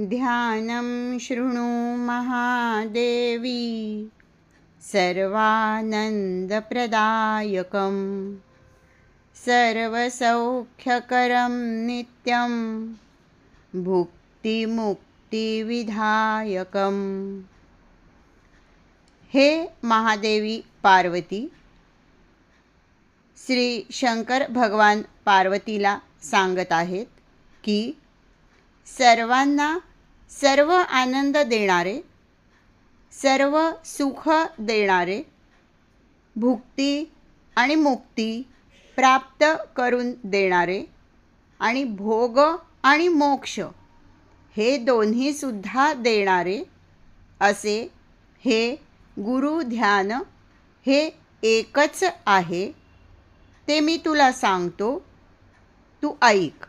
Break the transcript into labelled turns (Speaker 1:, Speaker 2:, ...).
Speaker 1: ध्यानं शृणु महादेवी सर्वानन्दप्रदायकं सर्वसौख्यकरं नित्यं भुक्तिमुक्तिविधायकम्। हे महादेवी पार्वती श्री शंकर भगवान पार्वतीला सांगत आहेत की सर्वांना सर्व आनंद देणारे सर्व सुख देणारे भुक्ती आणि मुक्ती प्राप्त करून देणारे आणि भोग आणि मोक्ष हे दोन्हीसुद्धा देणारे असे हे गुरु ध्यान हे एकच आहे. ते मी तुला सांगतो. तू ऐक.